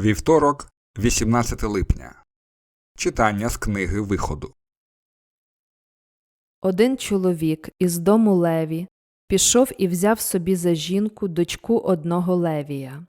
Вівторок, 18 липня. Читання з книги Виходу. Один чоловік із дому Леві пішов і взяв собі за жінку дочку одного Левія.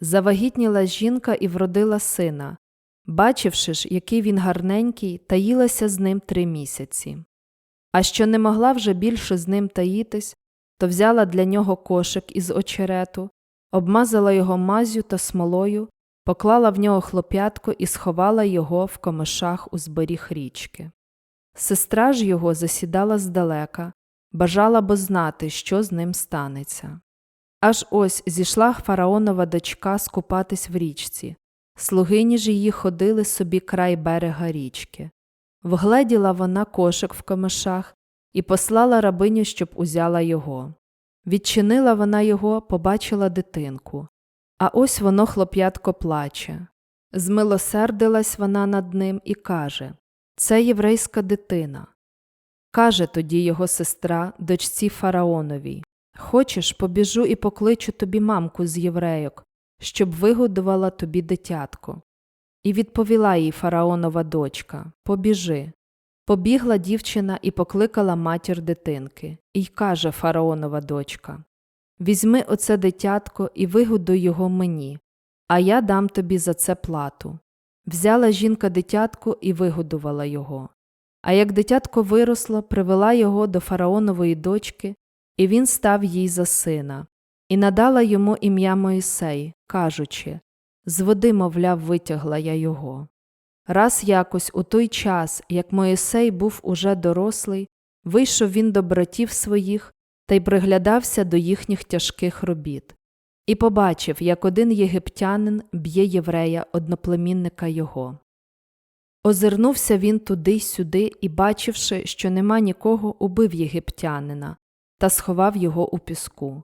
Завагітніла жінка і вродила сина. Бачивши ж, який він гарненький, таїлася з ним три місяці. А що не могла вже більше з ним таїтись, то взяла для нього кошик із очерету, обмазала його мазю та смолою, поклала в нього хлоп'ятко і сховала його в комишах у зберіг річки. Сестра ж його засідала здалека, бажала бо знати, що з ним станеться. Аж ось зійшла фараонова дочка скупатись в річці. Слугині ж її ходили собі край берега річки. Вгледіла вона кошик в комишах і послала рабиню, щоб узяла його. Відчинила вона його, побачила дитинку. А ось воно хлоп'ятко плаче. Змилосердилась вона над ним і каже Це єврейська дитина. Каже тоді його сестра, дочці фараоновій Хочеш, побіжу і покличу тобі мамку з єврейок, щоб вигодувала тобі дитятко. І відповіла їй фараонова дочка Побіжи. Побігла дівчина і покликала матір дитинки, і й каже фараонова дочка Візьми оце дитятко і вигодуй його мені, а я дам тобі за це плату. Взяла жінка дитятко і вигодувала його. А як дитятко виросло, привела його до фараонової дочки, і він став їй за сина, і надала йому ім'я Моїсей, кажучи З води, мовляв, витягла я його. Раз якось у той час, як Моїсей був уже дорослий, вийшов він до братів своїх та й приглядався до їхніх тяжких робіт, і побачив, як один єгиптянин б'є єврея, одноплемінника його. Озирнувся він туди й сюди і, бачивши, що нема нікого, убив єгиптянина та сховав його у піску.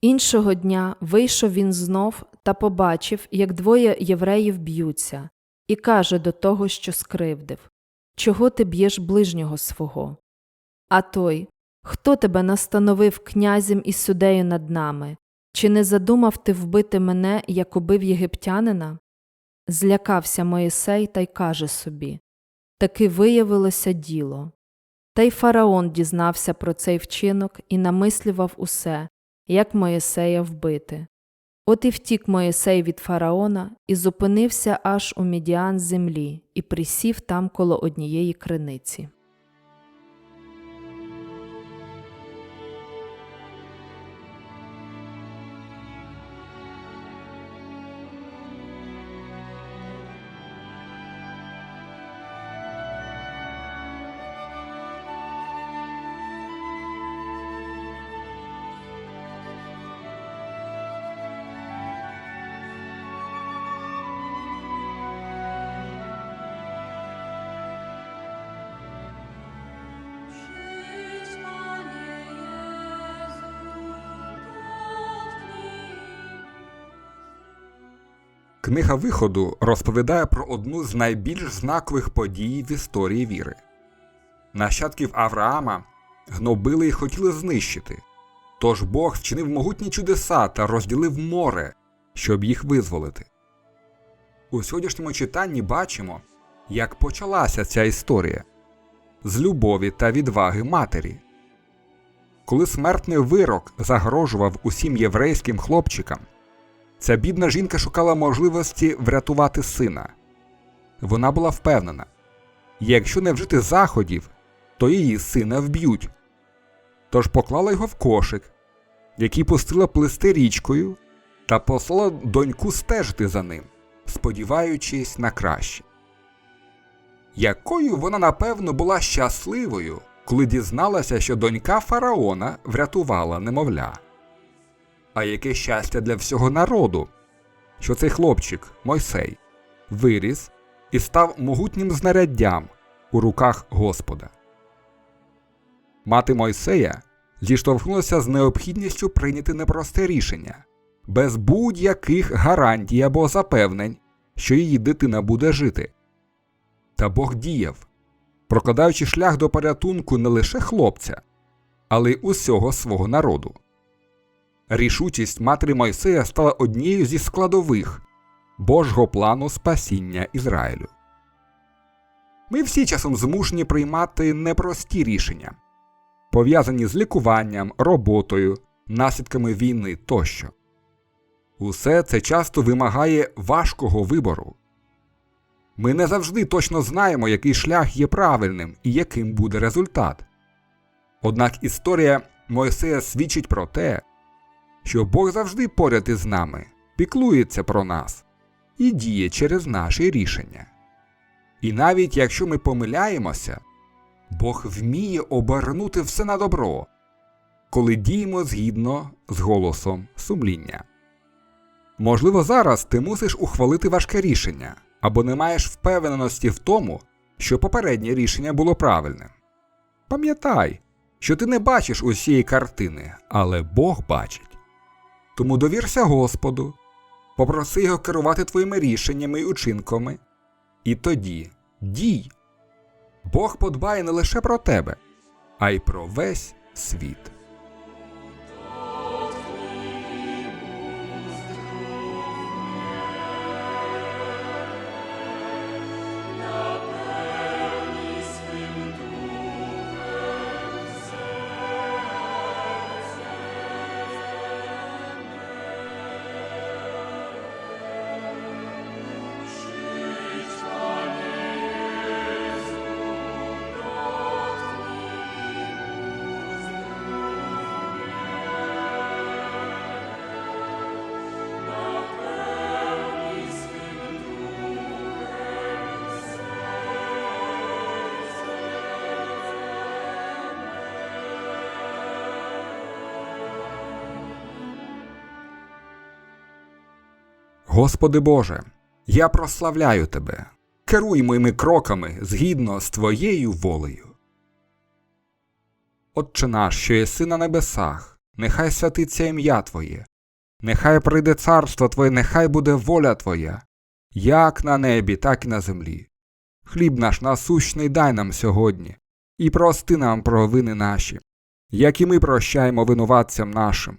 Іншого дня вийшов він знов та побачив, як двоє євреїв б'ються, і каже до того, що скривдив Чого ти б'єш ближнього свого? А той Хто тебе настановив князем і судею над нами? Чи не задумав ти вбити мене, як убив єгиптянина? Злякався Моїсей та й каже собі Таки виявилося діло. Та й фараон дізнався про цей вчинок і намислював усе, як Моїсея вбити. От і втік Моїсей від фараона і зупинився аж у мідіан землі і присів там коло однієї криниці. Книга Виходу розповідає про одну з найбільш знакових подій в історії віри. Нащадків Авраама гнобили і хотіли знищити. Тож Бог вчинив могутні чудеса та розділив море, щоб їх визволити. У сьогоднішньому читанні бачимо, як почалася ця історія з любові та відваги матері. Коли смертний вирок загрожував усім єврейським хлопчикам, Ця бідна жінка шукала можливості врятувати сина. Вона була впевнена, якщо не вжити заходів, то її сина вб'ють. Тож поклала його в кошик, який пустила плисти річкою, та послала доньку стежити за ним, сподіваючись на краще. Якою вона напевно була щасливою, коли дізналася, що донька фараона врятувала немовля. А яке щастя для всього народу, що цей хлопчик, Мойсей, виріс і став могутнім знаряддям у руках Господа. Мати Мойсея зіштовхнулася з необхідністю прийняти непросте рішення без будь-яких гарантій або запевнень, що її дитина буде жити. Та Бог діяв, прокладаючи шлях до порятунку не лише хлопця, але й усього свого народу. Рішучість матері Мойсея стала однією зі складових, Божого плану спасіння Ізраїлю. Ми всі часом змушені приймати непрості рішення, пов'язані з лікуванням, роботою, наслідками війни тощо. Усе це часто вимагає важкого вибору. Ми не завжди точно знаємо, який шлях є правильним і яким буде результат. Однак історія Мойсея свідчить про те, що Бог завжди поряд із нами, піклується про нас і діє через наші рішення. І навіть якщо ми помиляємося, Бог вміє обернути все на добро, коли діємо згідно з голосом сумління. Можливо, зараз ти мусиш ухвалити важке рішення або не маєш впевненості в тому, що попереднє рішення було правильним. Пам'ятай, що ти не бачиш усієї картини, але Бог бачить. Тому довірся Господу, попроси його керувати твоїми рішеннями і учинками, і тоді дій. Бог подбає не лише про тебе, а й про весь світ. Господи Боже, я прославляю Тебе. Керуй моїми кроками згідно з Твоєю волею. Отче наш, що єси на небесах, нехай святиться ім'я Твоє, нехай прийде царство Твоє, нехай буде воля Твоя, як на небі, так і на землі. Хліб наш насущний дай нам сьогодні, і прости нам провини наші, як і ми прощаємо винуватцям нашим,